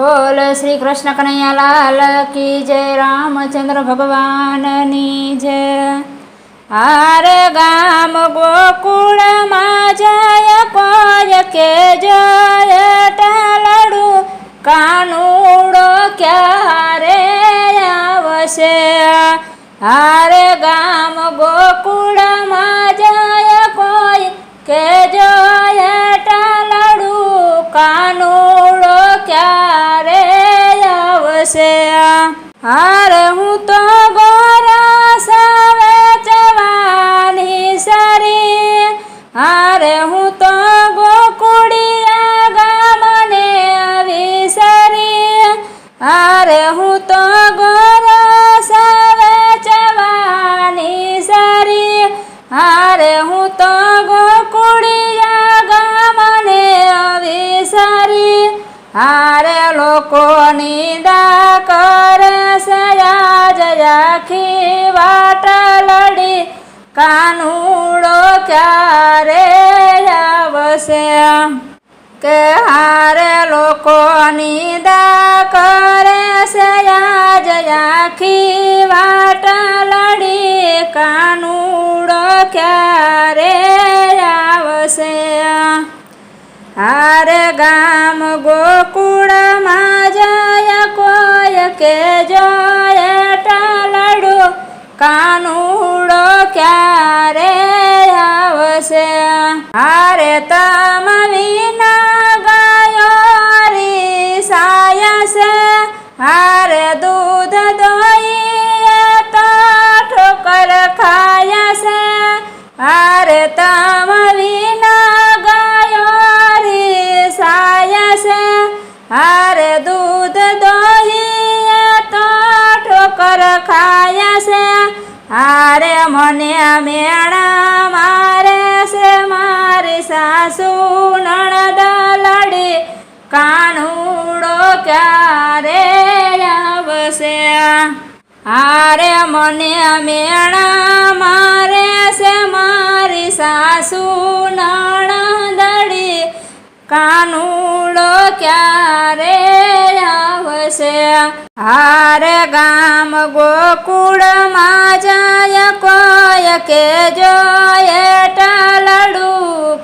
બોલ શ્રી કૃષ્ણ કનૈયા લાલ કી જય રામચંદ્ર ભગવાનની જય. હાર ગામ ગોકુળમાં જય કોય કે જય ટાલડુ, કાનુડો ક્યારે આવશે? હાર ગામ ગોકુળમાં આવશે હારે હું તો ગોરસ વેચવાની સરી. હારે હું તો ગોકુડિયા ગામને વિસરી હારે હું તો ગોરસ વેચવાની સરી. હારે હું તો ગોકુડિયા ગામને વિસરી હારે લોકોની દા કરે સયા જયાખી વાટ લડી. કાનુડો ક્યારે આવશે? કે હારે લોકોની દા કરે સયા જયાખી વાટ લડી. કાનુડો ક્યારે આવશે? હારે ગામ આવશે હારે તમ ખાય છે. હારે મને મેણા મારે છે. મારી સાસુ નણદ લડી. કાનુડો ક્યારે આવશે? હારે મને મેણા મારે છે. મારી સાસુ નણદડી કાનુડો ક્યારે આવશે હારે ગામ ગોકુળમાં જાય કોય કે જોયે ટાલડુ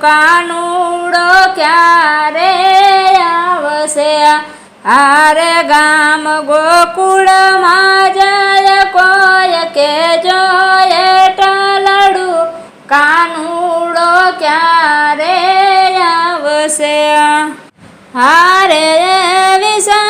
કાનુડો ક્યારે આવશે? હારે ગામ ગોકુળમાં જાય કોય કે જોયે ટાલડુ કાનુડો ક્યારે આવશે? હારે વિશારદ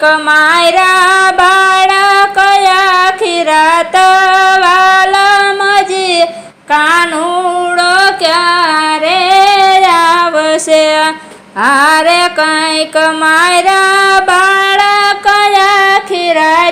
કંઈક માયરા બાળક આખી રાત વાલમજી કાનુડો ક્યારે આવશે? આરે કંઈક માયરા બાળક આખી રાત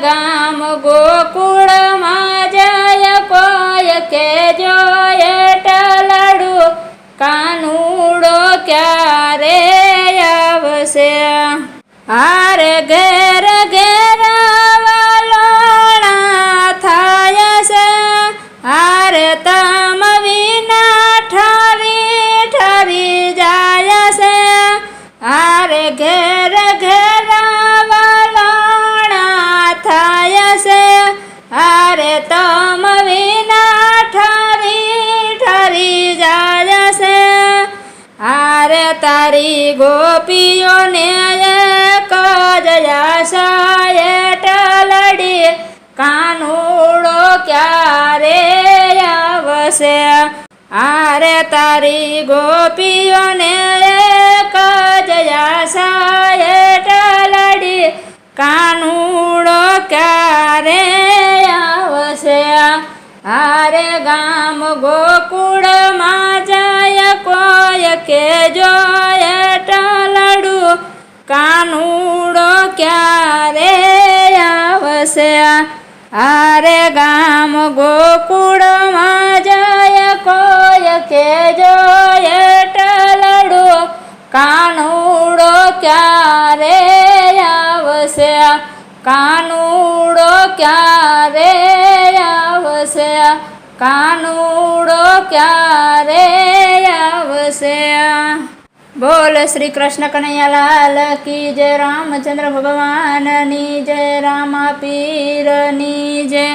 ગામ ગોકુળમાં જય પોય કે જોય ટલડુ. કાનુડો ક્યારે આવશે? હારે ઘેર તારી ગોપીઓને એક જ આશાએ ટલડી, કાનુડો ક્યારે આવશે? આરે તારી ગોપીઓને એક કજયા સાહેટ લડી કાનુડો ક્યારે આવશે? હારે ગામ ગોકુળમાં જાય કોય કે જોયેટલડું કાનુડો ક્યારે આવશે? હારે ગામ ગોકુળમાં જાય કોય કે જોયેટલડું કાનુડો ક્યારે આવશે? કાનુડો ક્યારે કાનુડો ક્યારે આવશે? બોલ શ્રી કૃષ્ણ કનૈયાલાલ કી જય, રામચંદ્ર ભગવાનની જય, રામા પીરની જય,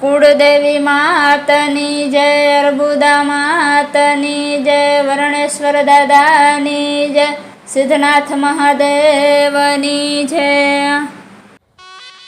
કુળદેવી માતની જય, અર્બુદા માતની જય, વર્ણેશ્વર દાદાની જય, સિદ્ધનાથ મહાદેવની જય.